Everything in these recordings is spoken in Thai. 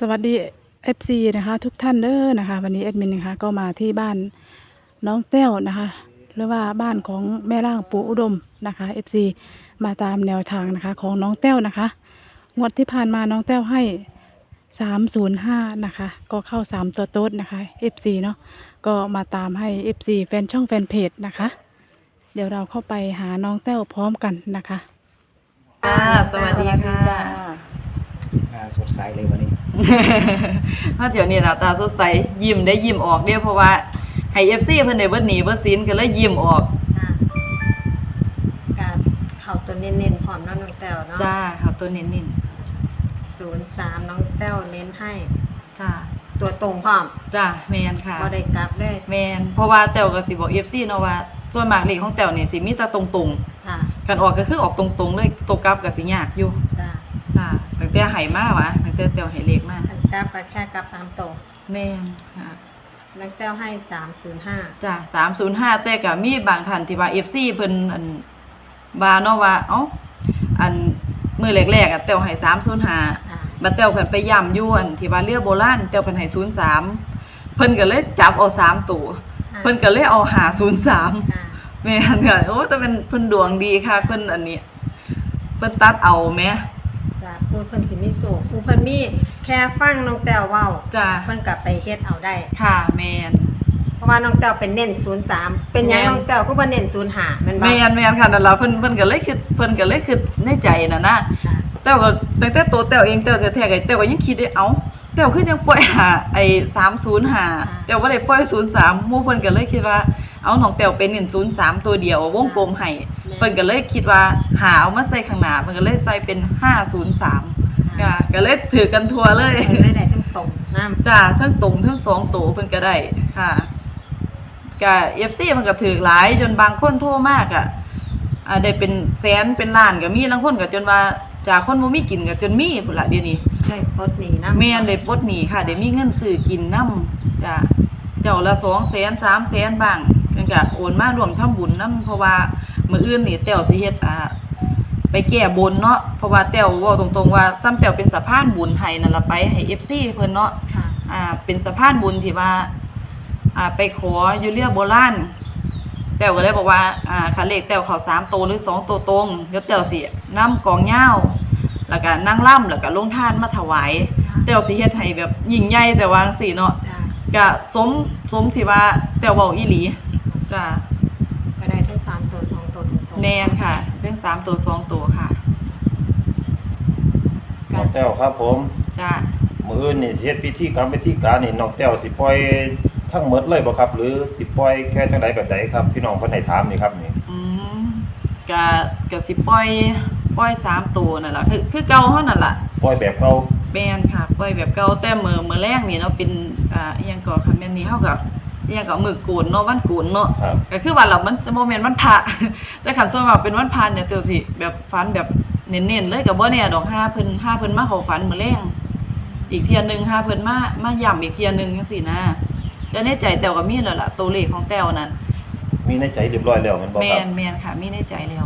สวัสดี FC นะคะทุกท่านเด้อนะคะ วันนี้แอดมินนะคะก็มาที่บ้านน้องแต้วนะคะ หรือว่าบ้านของแม่ร่างปู่อุดมนะคะ FC มาตามแนวทางนะคะ ของน้องแต้วนะคะงวดที่ผ่านมาน้องแต้วให้ 305 นะคะ ก็เข้า 3 ตัวโต๊ดนะคะ FC เนาะก็มาตามให้ FC แฟนช่องแฟนเพจนะคะ เดี๋ยวเราเข้าไปหาน้องแต้วพร้อมกันนะคะค่ะสวัสดีค่ะ อ่าสดใสเลยวันนี้ เพราะเดี๋ยวนี้หน้าตาสดใสยิ้มได้ยิ้มออกเด้อเพราะว่าให้ FC เพิ่นได้เบิดหนีเบิดสินก็เลยยิ้มออกค่ะการเข่าตัวเน้นๆพร้อมเน้องน้องแต้วเนาะจ้าเขาตัวเน้นศูนย์สามน้องแต้วเน้นให้ ๆจ้าตัวตรงพร้อมจ้าแม่นค่ะก็ได้กลับได้แม่นเพราะว่าแต้วก็สิบอก FC เนาะว่าส่วนมากเลขของแต้วนี่สิมีแต่ตรงค่ะๆกันออกก็คือออกตรงๆเลยตัวกลับก็สิยากอยู่ จ้าจ้าตั้ง แต่ให้มาวะตั้งแต่แต้วให้เลขมาอันกลับไปแค่กลับสามตัวแม่นค่ะน้องแต้วให้สามศูนย์ห้าจ้ะสามศูนย์ห้าแต่ก็มีบางท่านที่ว่าเอฟซีเพิ่นอันบาเนาะว่าเอ้าอันมือแรกๆอะเต้วให้สามศูนย์ห้าค่ะบัดเต้วเพิ่นไปย่ำอยู่อันที่ว่าเรือโบราณเต้วเพิ่นให้ศูนย์สามเพิ่นก็เลยจับเอาสามตัวเพิ่นก็เลยเอาหาศูนย์สามค่ะแม่นค่ะโอ้แต่เป็นเพิ่นดวงดีค่ะเพิ่นอันนี้ เพิ่นตัดเอาแหม่ จ้าผู้เพิ่นสิมีสูงผู้เพิ่นมีแค่ฟังน้องแต้วเว้าจ้ะเพิ่นกลับไปเฮ็ดเอาได้ ค่ะแม่นเพราะว่าน้องแต้วเป็นเน้นศูนย์สามเป็นหยังแม่นน้องแต้วก็บ่เน้นศูนย์ห้าแม่นบ่แม่นแม่นค่ะนั่นล่ะเพิ่นเพิ่นก็เลยคิดเพิ่นก็เลยคิดในใจน่ะนะค่ะแต้วก็ตั้งแต่ตัวแต้วเองแต้วแท้ๆก็แต้วก็ยังคิดได้เอ้า แต้วคือยังปล่อยหาไอ้305แต้วบ่ได้ปล่อย03หมู่เพิ่นก็เลยคิดว่า เอาน้องแต้วเป็นเน้น03ตัวเดียววงกลมให้เพิ่นก็เลยคิดว่าหาเอามาใส่ข้างหน้าเพิ่นก็เลยใส่เป็น503ก็ก็เลยถือกันทั่วเลยเพิ่นได้ได้ทั้งตรงน้ำจ้าทั้งตรงทั้งสองตัวเพิ่นก็ได้ค่ะก็ FC มันก็ถือหลายจนบางคนโทรมากอะอ่าได้เป็นแสนเป็นล้านก็มีบางคนก็จนว่า จากคนบ่มีกินก็จนมีพุ่นละเดี๋ยวนี้ได้ปลดหนี้น้ำแม่นได้ปลดหนี้ค่ะได้มีเงินซื้อกินนำจ้ะเจ้าละ2แสน3แสนบ้างเพิ่นก็โอนมารวมทำบุญนํเพราะว่ามื้ออื่นนี่แต้วสิเฮ็ดอ่าไปแก้บนเนาะเพราะว่าแต้วเว้าตรงๆว่าซ้ำแต้วเป็นสะพานบุญให้นั่นล่ะไปให้ FC เพิ่นเนาะค่ะอ่าเป็นสะพานบุญที่ว่าอ่าไปขออยู่เรือโบราณแต้วก็เลยบอกว่าอ่าคันเลขแต้วเขาสามโตวหรือสองโตวตรงเดี๋ยวแต้วสินํกองเหย้า แล้วก็นั่งล่ำแล้วก็ลงทานมาถวายแต้วสิเฮ็ดให้แบบยิ่งใหญ่แต่ว่าจังซี่เนาะจ้าก็สมสมที่ว่าแต้วเว้าอีหลีจ้าก็ได้ทั้งสามตัวสองตัวตรงๆแม่นค่ะเรื่องสามตัวสองตัวค่ะน้องแต้วครับผมจ้ามื้ออื่นนี่สิเฮ็ดพิธีกรรมพิธีการนี่น้องแต้วสิปล่อยทั้งหมดเลยบ่ครับ หรือสิปล่อยแค่จังไดแบบใดครับพี่น้องเพิ่นให้ถามนี่ครับนี่อืมก็ก็สิปล่อย ปล่อยสามตัวนั่นล่ะคือคือเก่าเฮานั่นล่ะปล่อยแบบเก่าแม่นค่ะปล่อยแบบเก่าแต่มือมือแรกนี่เนาะเป็นอ่าอหยังก่อค่ะแม่นนี่เฮากับอหยังก็มือโกนเนาะวันโกนเนาะครับก็คือว่าเรามันจะบ่แม่นวันพระแต่คันส่วนมากเป็นวันพระเนี่ยเจ้าสิแบบฝันแบบเน้นๆเลยก็บ่แน่ดอกห้าเพิ่นห้าเพิ่นมาเข้าฝันมื้อแรงอีกเที่ยหนึงห้าเพิ่นมามาย้ำอีกเที่ยหนึงจังซี่นะแต่ในใจแต้วก็มีแล้วล่ะตัวเลขของแต้วนั้นมีในใจเรียบร้อยแล้วแม่นบ่แม่ครับนแม่นค่ะมีในใจแล้ว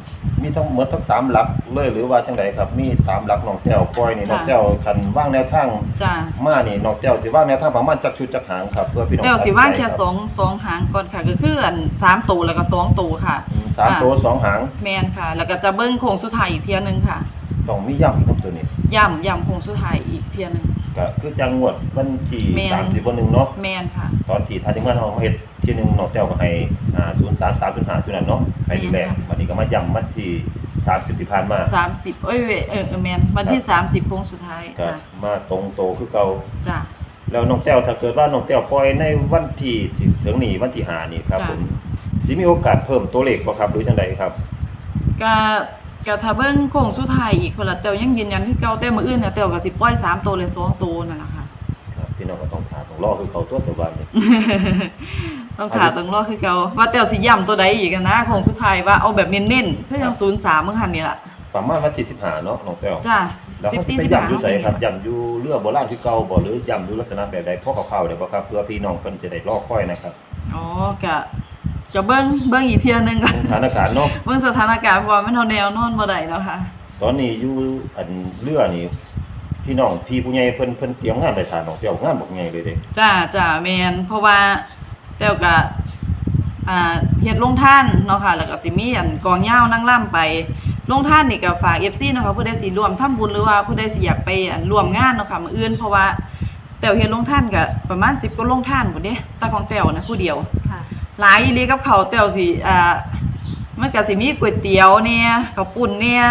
มีทั้งหมดทั้งสามหลักเลยหรือว่าจังไดครับ มีตามหลักน้องแต้วปล่อยนี่ค่ะน้องแต้วคันวางแนวทางจ้ามานี่น้องแต้วสิวางแนวทางประมาณจักชุดจักหางครับเพื่อพี่น้องแต้วสิว่างแค่ตัดสองสองหางก่อนค่ะก็คืออันสามตัวแล้วก็สองตัวค่ะอืมสามตัวสองหางแมนค่ะ แล้วก็จะเบิ้งโค้งสุดท้ายอีกเทียหนึงค่ะ ต้องมีย่ำครับตัวนี้ย่ำย่ำโค้งสุดท้ายอีกเทียหนึง ก็คือจังหวัดวันที่แม่น30วันหนึงเนาะแมนค่ะ ตอนที่ทางทีมงานเรามาเฮ็ดที่หนึงน้องแต้วก็ให้อ่า033 05จุดนั้นเนาะให้ดูแลแม่นค่ะ วันนี้ก็มาย้ำวันที่30ที่ผ่านมาสามสิบเอ้ยเว้ยเออเออแมนวันที่สามสิบโค้งสุดท้ายก็จ้ะมาตรงโตคือเก่า จ้ะ แล้วน้องแต้วถ้าเกิดว่าน้องแต้วปล่อยในวันที่สิถึงนี่วันที่ห้านี่ครับผมสิมีโอกาสเพิ่มตัวเลขบ่ครับหรือจังไดครับ ก็ ก็ถ้าเบิ้งโค้งสุดท้ายอีกคนละเตียวยังยืนยันที่เก่าแต่มื้ออื่นเนี่ยเตียวก็สิปล่อยสามตัวเลยสองตัวนั่นแหละค่ะ ครับพี่น้องก็ต้องถามต้องรอคือเขาตัวสว่างนี่ต้องขาต้องรอคือเก่าว่าเตียวสิย่ำตัวใดอีกอะนะโค้งสุดท้ายว่าเอาแบบเน้นๆคือยังศูนย์สามเมื่อหันนี่ล่ะประมาณวันที่15เนาะน้องแต้วจ้ะแล้วสิบเขาสิสี่ไปสิบห้าย้ำอยู่ไสครับย้ำอยู่เรือโบราณที่เก่าบ่หรือย้ำอยู่ลักษณะแบบใดพอคร่าวๆได้บ่ครับเพื่อพี่น้องเพิ่นจะได้รอคอยนะครับ อ๋อก็ จะเบิ้งเบิ้งอีกเทียหนึงก่อนสถานการณ์เนาะเบิ่งสถานการณ์เพราะว่ามันเท่าแนวนอนบ่ได้แล้วค่ะ ตอนนี้อยู่อันเรือนี่พี่น้องพี่ผู้ใหญ่เพิ่นเพิ่นเตรียมงานไปทานน้องแต้วงานบอกใหญ่เลยเด้จ้าจ้าแมนเพราะว่าแต้วก็อ่าเฮ็ดลงท่านเนาะค่ะ แล้วก็สิมีอันกองยาวนั่งล่ำไปลงท่านนี่ก็ฝาก FC เนาะค่ะผู้ใดสิร่วมทำบุญหรือว่าผู้ใดสิอยากไปอันร่วมงานเนาะค่ะมื้ออื่นเพราะว่าแต้วเฮ็ดลงท่านก็ประมาณ 10กว่าลงท่านพุ่นเด้แต่ของแต้วนะผู้เดียวค่ะ หลายอีหลีกับเขาวแต้วสิอ่ามันก็สิมีก๋วยเตี๋ยวเนี่ยข้าวปุ้นเนี่ย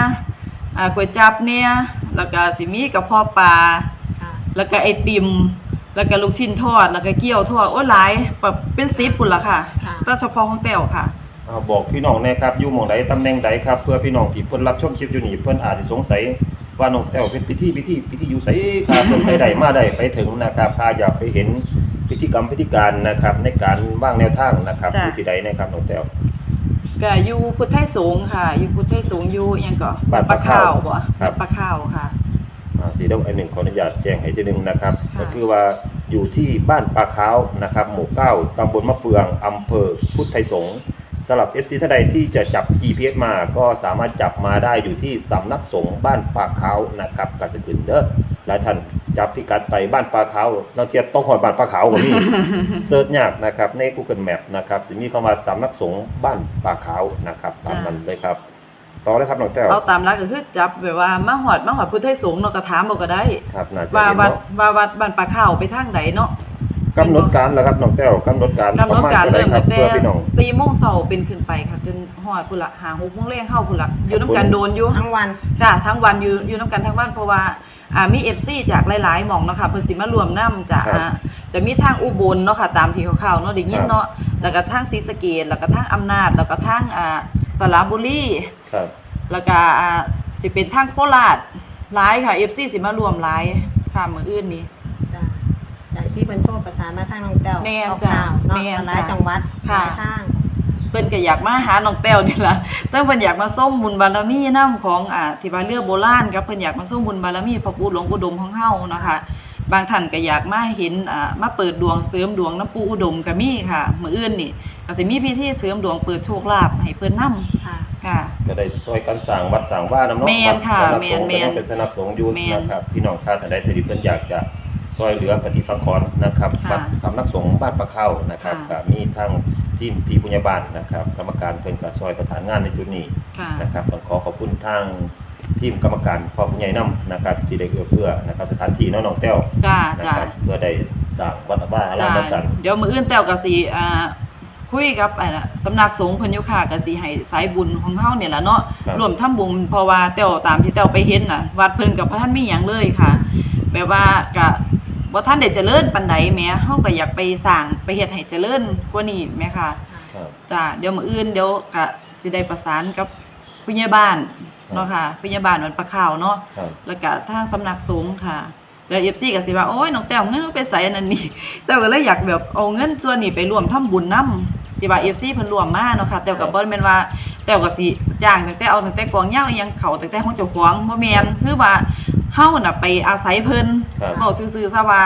อ่าก๋วยจั๊บเนี่ยแล้วก็สิมีกระเพาะปลาค่ะแล้วก็ไอติม แล้วก็ลูกชิ้นทอด แล้วก็เกี๊ยวทอดโอ้หลายแบบเป็นซิปพุ่นละค่ะค่ะแต่เฉพาะของแต้วค่ะอ่าบอกพี่น้องแน่ครับอยู่หม่องใดตำแหน่งใดครับเพื่อพี่น้องที่เพิ่นรับชมคลิปอยู่นี่เพิ่นอาจสิสงสัยว่าน้องแต้วเป็นพิธีพิธีพิธีอยู่ไสครับเพิ่นไปได้มาได้ไปถึงนะครับถ้าอยากไปเห็น พิธีกรรมพิธีการนะครับ ในการวางแนวทางนะครับจ้ะ อยู่ที่ใดนะครับน้องแต้ว ก็อยู่พุทธไทยสงฆ์ค่ะ อยู่พุทธไทยสงฆ์อยู่อิหยังก็บ้านปปลาลาข้าข้าววบ่ครับ ปลาข้าวค่ะ อ่าสีเดียวอันหนึ่งขออนุญาตแจ้งให้ทีหนึงนะครับ ค่ะก็คือว่าอยู่ที่บ้านปลาขาวนะครับ หมู่เก้าตำบลมะเฟืองอำเภอพุทธไทยสงฆ์สำหรับ FC ท่านใดที่จะจับ GPS มาก็สามารถจับมาได้อยู่ที่สำนักสงฆ์บ้านปลาขาวนะครับกาสขึ้นเด้อ หลายท่านจับพิกัดไปบ้านปลาขาวเราเทียบต้องหอดบ้านปลาขาวกว่านี้เซิร์ชยากนะครับใน Google Map นะครับจะมีเข้ามาสำนักสงฆ์บ้านปลาขาวนะครับตามนั้นเลยครับต่อเลยครับน้องแต้วเอาตามหลักก็คือจับแบบว่ามาหอดมาหอดพุทธไทยสงฆ์เนาะก็ถามบ่ก็ได้ครับน่าจะว่าเห็นวัดเนาะ ว่าวัดบ้านปลาข้าวไปทางใดเนาะ กำหนดการแล้วครับน้องแต้วกำหนดการกำหนดการประณเริ่มท่ตั้งแต่เพื่อพี่น้องสี่โมงเช้าเป็นขึ้นไปค่ะจนหอดพุ่นละหาหกโมงแรงเข้าพุ่นละอยู่น้ำกันโดนอยู่ทั้งวันค่ะทั้งวันอยู่อยู่น้ำกันทั้งวันเพราะว่าอ่ามี FC จากหลายๆหม่องเนาะค่ะเพิ่นสิมารวมนํจะครับอ่าจะมีทางอุบลเนาะค่ะตามที่ข่าวๆเนาะได้ยินเนาะแล้วก็ทางศรีสะเกษแล้วก็ทางอำนาจ แล้วก็ทางอ่าสระบุรีครับแล้วก็อ่าสิเป็นทางโคราชหลายค่ะ FC สิมารวมหลายค่ะมื้ออื่นนี้จ้ะจาก ที่เพิ่นโทรประสานมาทางน้องแต้วแม่นจ้ะข่าวๆเนาะแม่นหลายจ้ะจังหวัดหค่ะ ลายทาง เพิ่นก็อยากมาหาน้องแต้วนี่ล่ะแต่เพิ่นอยากมาส้มบุญบารมีนํของอ่าที่ว่าเรือโบราณกับเพิ่นอยากมาส้มบุญบารมีพระปู่หลวงปู่ดมของเฮานะคะ บางท่านก็อยากมาเห็นอ่ามาเปิดดวงเสริมดวงน้ำปู่อุดมก็มีค่ะมื้ออื่นนี่ก็สิมีพิธีเสริมดวงเปิดโชคลาภให้เพิ่นนํค่ะ ค่ะ ก็ได้ช่วยกันสร้างวัดสร้างบ้านน้ำเนาะแม่นค่ะวัดสำนักแม่สนงฆ์แม่นก็ยังเป็นสนับสงฆ์อยู่แม่น นะครับพี่น้องชาติท่านใดที่เพิ่นอยากจะ ช่วยเหลือปฏิสังขรณ์นะครับค่ะวัดสำนักสงฆ์บ้านปะเข้านะครับค่ะก็มีทั้งทีมพี่ผู้ใหญ่บ้านนะครับ กรรมการเพิ่นก็ช่วยประสานงานในจุดนี้ค่ะ นะครับต้องขอขอบคุณทางทีมกรรมการพ่อผู้ใหญ่นํนะครับที่ได้เอื้อเฟื้อนะครับสถานที่เนาะน้องแต้วจ้านะจ้าครับเพื่อได้สร้างวัดบ้าอะไรจ้ากัน เดี๋ยวมื้ออื่นแต้วก็สิอ่าคุยกับอ่าสำนักสงฆ์เพิ่นอยู่ค่ะก็สิให้สายบุญของเฮาเนี่ยล่ะเนาะครับ รวมทำบุญเพราะว่าแต้วตามที่แต้วไปเห็นน่ะ วัดเพิ่นก็บ่ทันมีหยังเลยค่ะ แบบว่าก็ บ่ทันได้เจริญปานใดแหมเฮาก็อยากไปสร้างไปเฮ็ดให้เจริญกว่านี้แหมค่ะครับจ้าเดี๋ยวมื้ออื่นเดี๋ยวก็สิได้ประสานกับผู้ใหญ่บ้านเนาะค่ะผู้ใหญ่บ้านวัดปะขาวเนาะครับแล้วก็ทางสำนักสงฆ์ค่ะแล้ว FC ก็สิว่าโอ้ยน้องแต้วเงินเอาไปใส่อันนั้นนี่แต่ก็เลยอยากแบบเอาเงินส่วนนี้ไปรวมทำบุญนํ ที่ว่า FC เพิ่นรวมมาเนาะค่ะแต่ก็บ่แม่นว่าแต่ก็สิจ้างตั้งแต่เอาตั้งแต่กองยาวอิหยังเขาตั้งแต่ของเจ้าของบ่แม่นคือว่าเฮาน่ะไปอาศัยเพิ่นครับเว้าซื่อๆซะว่า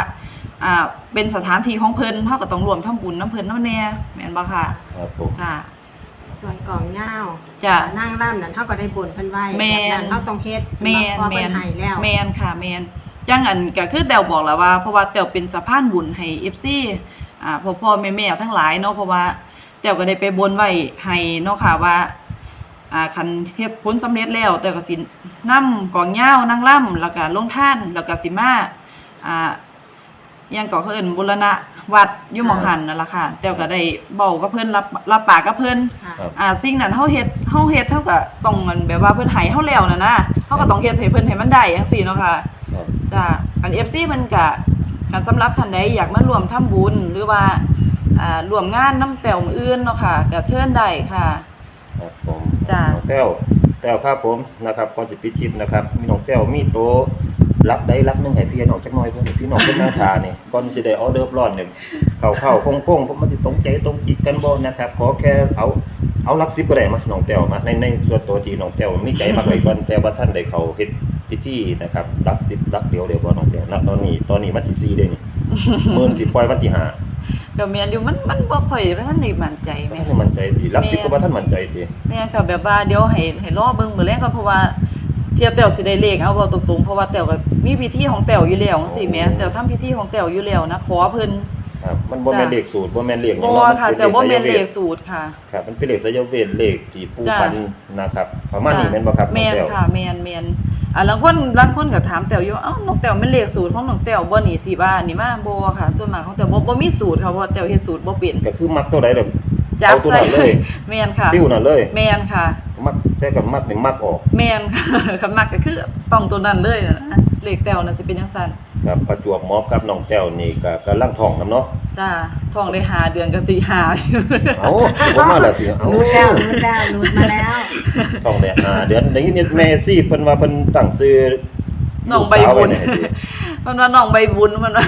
อ่าเป็นสถานที่ของเพิ่นเฮาก็ต้องรวมทำบุญนํเพิ่นนำแน่แม่นบ่ค่ะครับผมจ้าส่วนกล่องเหย้าจ้ะ นั่งร่ำนั่นเฮาก็ได้บุญเพิ่นไว้แม่นแบบนั้นเฮาต้องเฮ็ดแม่นเพราะแม่เพิ่นนให้แล้ว แม่นค่ะแม่นจังอันก็คือแต้วบอกแล้วว่า เพราะว่าแต้วเป็นสะพานบุญให้ FC อ่าพ่อพ่อแม่แม่ทั้งหลายเนาะเพราะว่า แต้วก็ได้ไปบนไว้ให้เนาะค่ะว่าอ่าคันเฮ็ดผลสำเร็จแล้ว แต้วก็สินำกองยาวนางล่ำแล้วก็ลงท่านแล้วก็สิมาอ่าอิหยังก็เขาเอิ้นบูรณะวัดอยู่หม่องหันนั่นล่ะค่ะ แต้วก็ได้เว้ากับเพิ่นรับรับปากกับเพิ่นค่ะครับอ่าสิ่งนั้นเฮาเฮ็ดเฮาเฮ็ดเฮาก็ต้องมันแบบว่าเพิ่นให้เฮาแล้วน่ะนะเฮาก็ต้องเฮ็ดให้เพิ่นให้มันได้จังซี่เนาะค่ะครับจ้าอัน FC มันก็การสำหรับท่านใดอยากมาร่วมทำบุญหรือว่า อ่าร่วมงานน้ำแต้วมื้ออื่นเนาะค่ะก็เชิญได้ค่ะ ครับผมจ้ะ น้องแต้วแต้วครับผมนะครับก่อนสิปิดคลิปนะครับ มีน้องแต้วมีโตะรักใดรักหนึงให้พี่น้องจักหน่อยเพิ่นพี่น้องเพิ่นนั่งทานี่ก่อนสิได้ออเดอร์ร้อนเนี่ยเข้าๆคงๆผมมันสิตรงใจตรงจิตกันบ่นะครับขอแค่เอาเอาหลัก10ก็ได้มาน้องแต้วมาในในส่วนตัวที่น้องแต้วมีใจมักไว้ก่อนแต่ว่าท่านได้เข้าเฮ็ดพิธีนะครับหลัก10หลักเดียวเดี๋ยวบ่น้องแต้วณตอนนี้ตอนนี้วันที่4เด้นี่มื้อนี้สิปล่อยวันที่ห้า ก็แม่นอยู่มันมันบ่ค่อยว่าท่านได้มั่นใจบ่แม่ทันได้มั่นใจดีหลัก10ก็บ่ทันมั่นใจดีแม่นค่ะแบบว่าเดี๋ยวให้ให้รอเบิ่งมื้อแรกก็เพราะว่าทียบแต้วสิได้เลขเอาเว้าตรงๆเพราะว่าแต้วก็มีพิธีของแต้วอยู่แล้วจังซี่แหมแต้วทำพิธีของแต้วอยู่แล้วนะขอเพิ่น ครับ มันบ่แม่นเลขสูตรบ่แม่นเลขหยังบ่เนาะค่ะมันแต่เป็นว่าแม่นเลสายขสูตรค่ะ ครับมันเป็นเลขสายเวทเลขที่ปูจ้ะ พันนะครับประมาณนี้แม่นบ่ครับแม่นน้องแต้ว ค่ะแม่นแม่น อะบางคนบางคนก็ถามแต้วอยู่ว่าเอ้าน้องแต้วแม่นเลขสูตรของน้องแต้วบ่นี่ที่ว่านี่มาบ่ค่ะ ส่วนมากของแต้วบ่บ่มีสูตรค่ะเพราะว่าแต้วเฮ็ดสูตรบ่เป็นก็คือมักตัวใดเด้อจับเอาตัวใส่นั้นเลยแม่นค่ะฟิวนั่นเลย แม่นค่ะ มักแต่กับมักนี่มักออก แม่นค่ะคำมักก็คือต้องตัวนั้นเลยนะเลขแต้วน่ะสิเป็นจังซั่น ครับประจวบเหมอบกับน้องแต้วนี่ก็กำลังท้องนํเนาะจ้าท้องได้หาเดือนก็สิหาเอ้าสิบ่มาแล้วสิเอ้ารู้แล้วรู้แล้วรู้มาแล้วท้องได้ห้าเดือนได้ยินแม่ซี่เพิ่นว่าเพิ่นตั้งชื่อน้องใบบุญลูกสาวไว้ให้ดีมันว่าน้องใบบุญมันว่า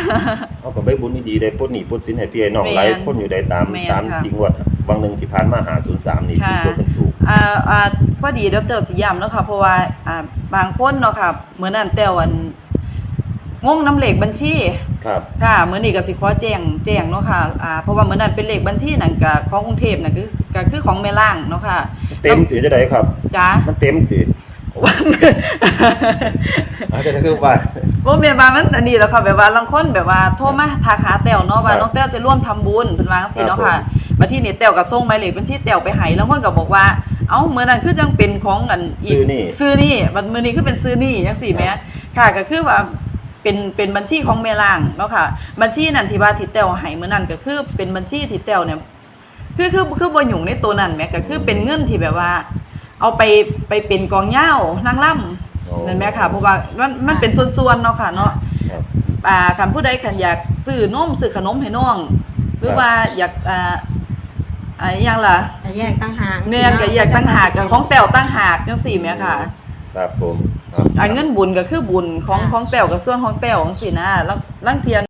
เอาก็ใบบุญนี่ดีได้ปลดหนี้ปลดสินให้พี่ให้น้องแม่นหลายคนอยู่ได้ตามแม่นตามค่ะจริงว่าบางหนึงที่ผ่านมา503นี่ค่ะที่ตัวเพิ่นถูกอ่าอ่าพอดีดรสิย้ำเนาะค่ะเพราะว่าอ่าบางคนเนาะค่ะเหมือนนั่นแต่วัน งงน้ำเลขบัญชีครับ ค่ะมื้อนี้ก็สิขอแจ้งแจ้งเนาะค่ะอ่าเพราะว่ามื้อนั้นเป็นเลขบัญชีนั่นก็ของกรุงเทพน่ะคือก็คือของแม่ล่างเนาะค่ะเต็มถือจะได้ครับ จ้า มันเต็มถืออาจจะคือว่าบ่แม่นว่ามันอันนี้แล้วค่ะแบบว่าลางคนแบบว่าโทรมาทักหาแต้วเนาะว่าครับน้องแต้วจะร่วมทำบุญเพิ่นว่าจังซี่เนาะครัค่ะบบัดทีนี้แต้วก็ส่งหมายเลขบัญชีแต้วไปให้ลางคนก็บอกว่าเอ้ามื้อนั้นคือจังเป็นของอันอีกซื้อนี่ซื้อนี่บัดมื้อนี้คือเป็นซื้อนี่จังซี่แหมค่ะก็คือว่า เป็นเป็นบัญชีของแม่ล่างเนาะค่ะ บัญชีนั้นที่ว่าที่แต้วให้มื้อนั้นก็คือเป็นบัญชีที่แต้วเนี่ยคือคือคือบ่ยุ่งในตัวนั้นแหมก็คือเป็นเงินที่แบบว่า เอาไปไปเป็นกองเหย้านางล่ำโอ้นั่นแหมค่ะเพราะว่ามันมันเป็นส่วนๆเนาะค่ะเนาะครับอ่าคันผู้ใดคันอยากซื้อนมซื้อขนมให้น้อง หรือครับว่าอยากอ่าอ่าอหยังล่ะจะแยกตั้งหากเนียนก็อยากตั้งหากกับของแต้วตั้งหากจังซี่แหมค่ะ ครับผมครับอ่าเงินบุญก็คือบุญของของแต้วกับส่วนของแต้วจังซี่นะแล้วลางเทีย